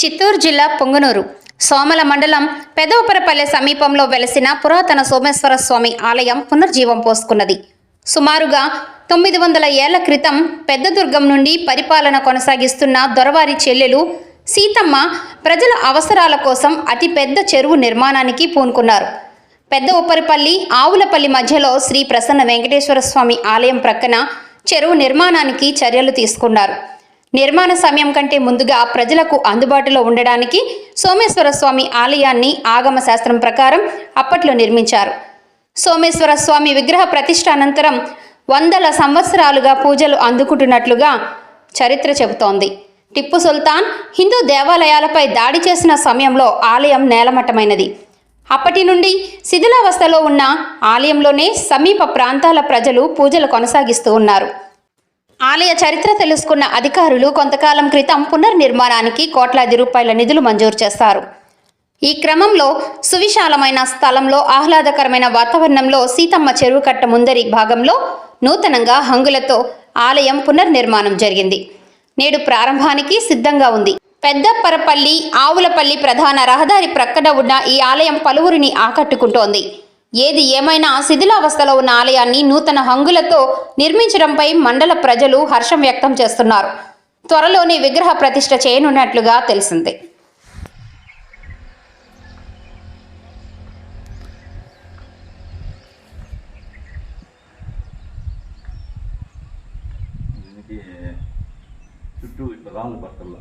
చిత్తూరు జిల్లా పొంగనూరు. సోమల మండలం పెదవపరపల్లె సమీపంలో వెలసిన పురాతన సోమేశ్వర స్వామి ఆలయం పునర్జీవం పోసుకున్నది. సుమారుగా తొమ్మిది వందల ఏళ్ళ క్రితం పెద్దదుర్గం నుండి పరిపాలన కొనసాగిస్తున్న దొరవారి చెల్లెలు సీతమ్మ ప్రజల అవసరాల కోసం అతిపెద్ద చెరువు నిర్మాణానికి పూనుకున్నారు. పెద్ద ఉప్పరిపల్లి ఆవులపల్లి మధ్యలో శ్రీ ప్రసన్న వెంకటేశ్వర స్వామి ఆలయం ప్రక్కన చెరువు నిర్మాణానికి చర్యలు తీసుకున్నారు. నిర్మాణ సమయం కంటే ముందుగా ప్రజలకు అందుబాటులో ఉండడానికి సోమేశ్వర స్వామి ఆలయాన్ని ఆగమ శాస్త్రం ప్రకారం అప్పట్లో నిర్మించారు. సోమేశ్వర స్వామి విగ్రహ ప్రతిష్ట అనంతరం వందల సంవత్సరాలుగా పూజలు అందుకుంటున్నట్లుగా చరిత్ర చెబుతోంది. టిప్పు సుల్తాన్ హిందూ దేవాలయాలపై దాడి చేసిన సమయంలో ఆలయం నేలమట్టమైనది. అప్పటి నుండి శిథిలావస్థలో ఉన్న ఆలయంలోనే సమీప ప్రాంతాల ప్రజలు పూజలు కొనసాగిస్తూ ఉన్నారు. ఆలయ చరిత్ర తెలుసుకున్న అధికారులు కొంతకాలం క్రితం పునర్నిర్మాణానికి కోట్లాది రూపాయల నిధులు మంజూరు చేస్తారు. ఈ క్రమంలో సువిశాలమైన స్థలంలో ఆహ్లాదకరమైన వాతావరణంలో సీతమ్మ చెరువు కట్ట ముందరి భాగంలో నూతనంగా హంగులతో ఆలయం పునర్నిర్మాణం జరిగింది. నేడు ప్రారంభానికి సిద్ధంగా ఉంది. పెద్దప్పరపల్లి ఆవులపల్లి ప్రధాన రహదారి ప్రక్కన ఉన్న ఈ ఆలయం పలువురిని ఆకట్టుకుంటోంది. ఏది ఏమైనా శిథిలావస్థలో ఉన్న ఆలయాన్ని నూతన హంగులతో నిర్మించడంపై మండల ప్రజలు హర్షం వ్యక్తం చేస్తున్నారు. త్వరలోనే విగ్రహ ప్రతిష్ట చేయనున్నట్లుగా తెలిసింది. చుట్టూ ఇట్లా రాళ్ళు బట్టల్లో